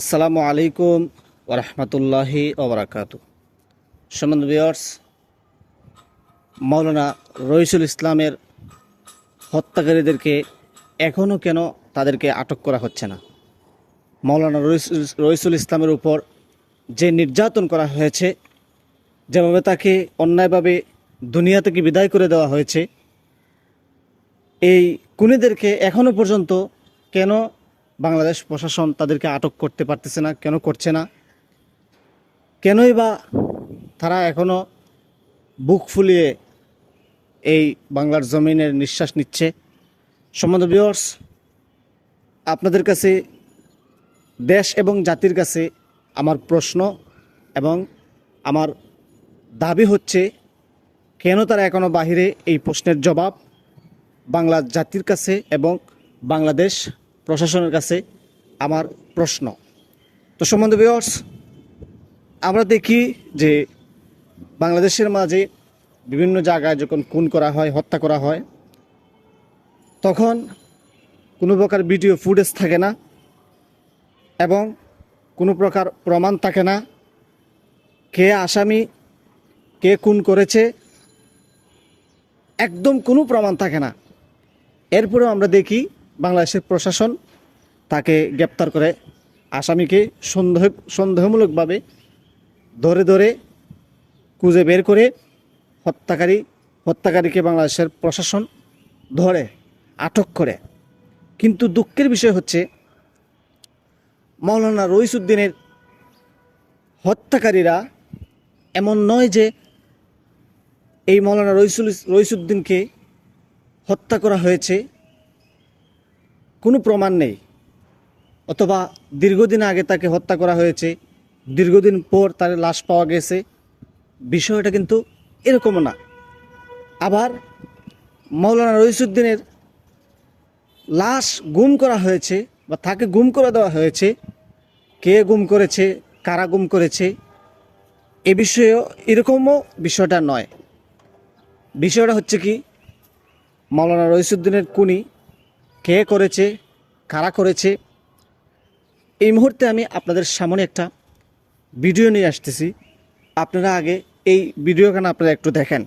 আসসালামু আলাইকুম ওরহমতুল্লাহি ওবরাকাতু সম্বন্ধ বিয়ার্স মৌলানা রইসুল ইসলামের হত্যাকারীদেরকে এখনও কেন তাদেরকে আটক করা হচ্ছে না? মৌলানা রইসুল ইসলামের উপর যে নির্যাতন করা হয়েছে, যেভাবে তাকে অন্যায়ভাবে দুনিয়া থেকে বিদায় করে দেওয়া হয়েছে, এই খুনিদেরকে এখনও পর্যন্ত কেন বাংলাদেশ প্রশাসন তাদেরকে আটক করতে পারতেছে না, কেন করছে না? কেনই বা তারা এখনও বুক ফুলিয়ে এই বাংলার জমিনের নিঃশ্বাস নিচ্ছে? সম্বন্ধ বিয়র্স আপনাদের কাছে দেশ এবং জাতির কাছে আমার প্রশ্ন এবং আমার দাবি হচ্ছে, কেন তারা এখনও বাহিরে এই প্রশ্নের জবাব বাংলা জাতির কাছে এবং বাংলাদেশ প্রশাসনের কাছে আমার প্রশ্ন। তো সম্বন্ধে বিয়র্স আমরা দেখি যে বাংলাদেশের মাঝে বিভিন্ন জায়গায় যখন খুন করা হয়, হত্যা করা হয়, তখন কোনো প্রকার ভিডিও ফুটেজ থাকে না এবং কোনো প্রকার প্রমাণ থাকে না কে আসামি, কে খুন করেছে, একদম কোনো প্রমাণ থাকে না। এরপরেও আমরা দেখি বাংলাদেশের প্রশাসন তাকে গ্রেপ্তার করে। আসামিকে সন্দেহ সন্দেহমূলকভাবে ধরে ধরে খুঁজে বের করে হত্যাকারী হত্যাকারীকে বাংলাদেশের প্রশাসন ধরে, আটক করে। কিন্তু দুঃখের বিষয় হচ্ছে, মৌলানা রইসুদ্দিনের হত্যাকারীরা এমন নয় যে এই মৌলানা রইসুল রইসুদ্দিনকে হত্যা করা হয়েছে। কোনো প্রমাণ নেই। অথবা দীর্ঘদিন আগে তাকে হত্যা করা হয়েছে, দীর্ঘদিন পর তার লাশ পাওয়া গেছে। বিষয়টা কিন্তু এরকমও না। আবার মৌলানা রইসুদ্দিনের লাশ গুম করা হয়েছে বা তাকে গুম করে দেওয়া হয়েছে। কে গুম করেছে, কারা গুম করেছে, এ বিষয়েও এরকমও বিষয়টা নয়। বিষয়টা হচ্ছে কি, মৌলানা রইসুদ্দিনের কুনি কে করেছে, কারা করেছে, এই মুহূর্তে আমি আপনাদের সামনে একটা ভিডিও নিয়ে আসতেছি। আপনারা আগে এই ভিডিওখানে আপনারা একটু দেখেন।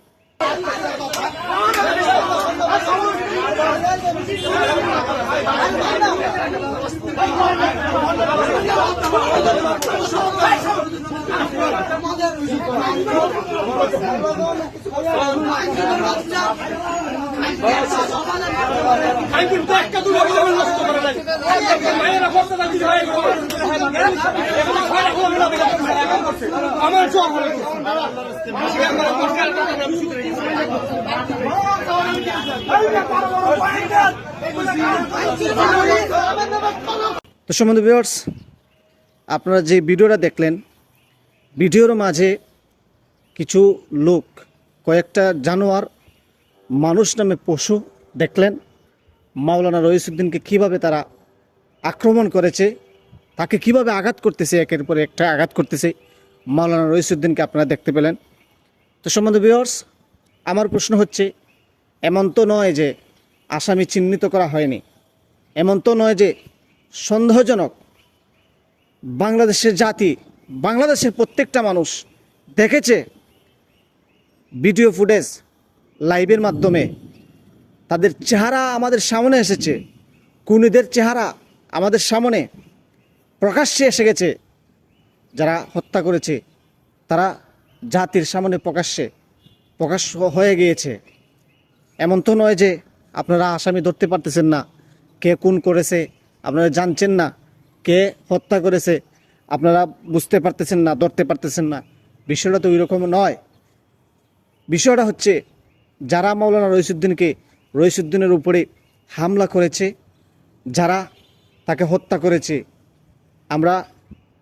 আমি আপনারা যে ভিডিওটা দেখলেন, ভিডিওর মাঝে কিছু লোক, কয়েকটা জানোয়ার মানুষ নামে পশু দেখলেন। মাওলানা রইসুদ্দিনকে কীভাবে তারা আক্রমণ করেছে, তাকে কীভাবে আঘাত করতেছে, একের পর একটা আঘাত করতেছে, মাওলানা রইসুদ্দিনকে আপনারা দেখতে পেলেন। তো সম্বন্ধে ভিউয়ার্স আমার প্রশ্ন হচ্ছে, এমন তো নয় যে আসামি চিহ্নিত করা হয়নি, এমন তো নয় যে সন্দেহজনক বাংলাদেশের জাতি, বাংলাদেশের প্রত্যেকটা মানুষ দেখেছে ভিডিও ফুটেজ লাইভের মাধ্যমে তাদের চেহারা আমাদের সামনে এসেছে। কুনিদের চেহারা আমাদের সামনে প্রকাশ্যে এসে গেছে। যারা হত্যা করেছে, তারা জাতির সামনে প্রকাশ্যে প্রকাশ হয়ে গিয়েছে। এমন তো নয় যে আপনারা আসামি ধরতে পারতেছেন না। কে কোন করেছে, আপনারা জানছেন না। কে হত্যা করেছে, আপনারা বুঝতে পারতেছেন না, ধরতে পারতেছেন না। বিষয়টা তো ওইরকম নয়। বিষয়টা হচ্ছে, যারা মৌলানা রইসুদ্দিনকে রইসুদ্দিনের উপরে হামলা করেছে, যারা তাকে হত্যা করেছে, আমরা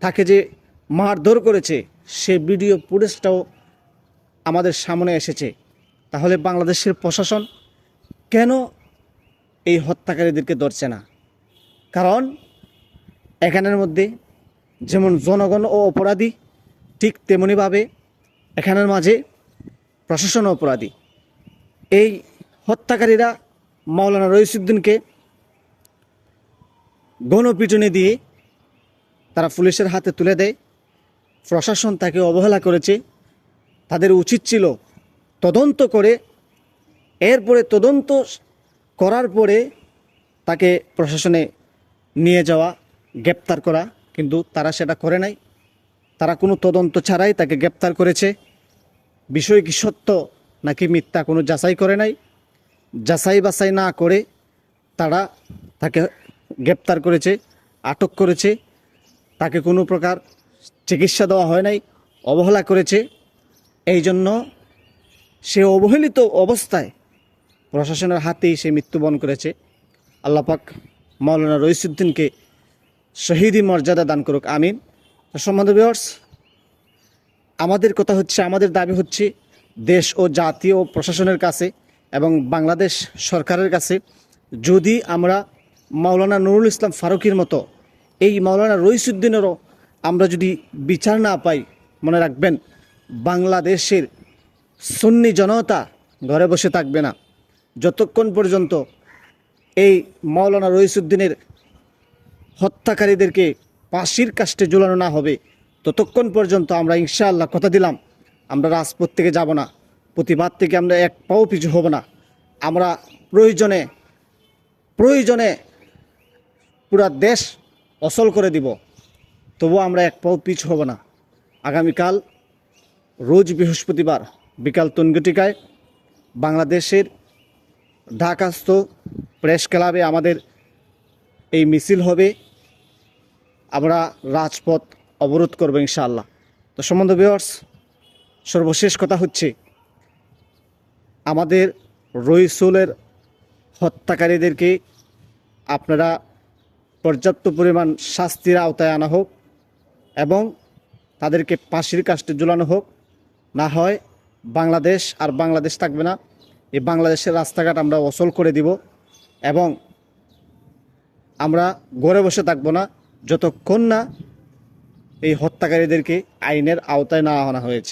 তাকে যে মারধর করেছে, সে ভিডিও ফুটেজটাও আমাদের সামনে এসেছে। তাহলে বাংলাদেশের প্রশাসন কেন এই হত্যাকারীদেরকে ধরছে না? কারণ এখানের মধ্যে যেমন জনগণ ও অপরাধী, ঠিক তেমনিভাবে এখানের মাঝে প্রশাসন অপরাধী। এই হত্যাকারীরা মাওলানা রইসুদ্দিনকে গণপিটুনি দিয়ে তারা পুলিশের হাতে তুলে দেয়। প্রশাসন তাকে অবহেলা করেছে। তাদের উচিত ছিল তদন্ত করে, এরপরে তদন্ত করার পরে তাকে প্রশাসনে নিয়ে যাওয়া, গ্রেপ্তার করা, কিন্তু তারা সেটা করে নাই। তারা কোনো তদন্ত ছাড়াই তাকে গ্রেপ্তার করেছে। বিষয় কি সত্য নাকি মিথ্যা কোনো যাচাই করে নাই? যাচাই বাছাই না করে তারা তাকে গ্রেপ্তার করেছে, আটক করেছে। তাকে কোনো প্রকার চিকিৎসা দেওয়া হয় নাই, অবহেলা করেছে। এই জন্য সে অবহেলিত অবস্থায় প্রশাসনের হাতেই সে মৃত্যুবরণ করেছে। আল্লাপাক মাওলানা রইসুদ্দিনকে শহীদি মর্যাদা দান করুক, আমিন। সম্বন্ধ বিহর্স আমাদের কথা হচ্ছে, আমাদের দাবি হচ্ছে, দেশ ও জাতীয় প্রশাসনের কাছে এবং বাংলাদেশ সরকারের কাছে যদি আমরা মাওলানা নুরুল ইসলাম ফারুকির মতো এই মাওলানা রইসুদ্দিনেরও আমরা যদি বিচার না পাই, মনে রাখবেন, বাংলাদেশের সুন্নি জনতা ঘরে বসে থাকবে না। যতক্ষণ পর্যন্ত এই মাওলানা রইসুদ্দিনের হত্যাকারীদেরকে পাশির কাষ্টে ঝুলানো না হবে, ততক্ষণ পর্যন্ত আমরা ইনশাআল্লাহ কথা দিলাম, আমরা রাজপথ থেকে যাব না। প্রতিবাদ থেকে আমরা এক পাও পিছু হব না। আমরা প্রয়োজনে প্রয়োজনে পুরা দেশ অচল করে দিব। তবু আমরা এক পাও পিছু হব না। আগামীকাল, রোজ বৃহস্পতিবার বিকাল তনগটিকায় বাংলাদেশের ঢাকাস্থ প্রেস ক্লাবে আমাদের এই মিছিল হবে। আমরা রাজপথ অবরোধ করব ইনশাআল্লাহ। তো সম্বন্ধ বিয়ার্স সর্বশেষ কথা হচ্ছে আমাদের রইসুলের হত্যাকারীদেরকে আপনারা পর্যাপ্ত পরিমাণ শাস্তির আওতায় আনা হোক এবং তাদেরকে ফাঁসির কাষ্টে ঝুলানো হোক। না হয় বাংলাদেশ আর বাংলাদেশ থাকবে না এই বাংলাদেশের রাস্তাঘাট আমরা অচল করে দিব এবং আমরা ঘরে বসে থাকব না যতক্ষণ না এই হত্যাকারীদেরকে আইনের আওতায় না আনা হয়েছে।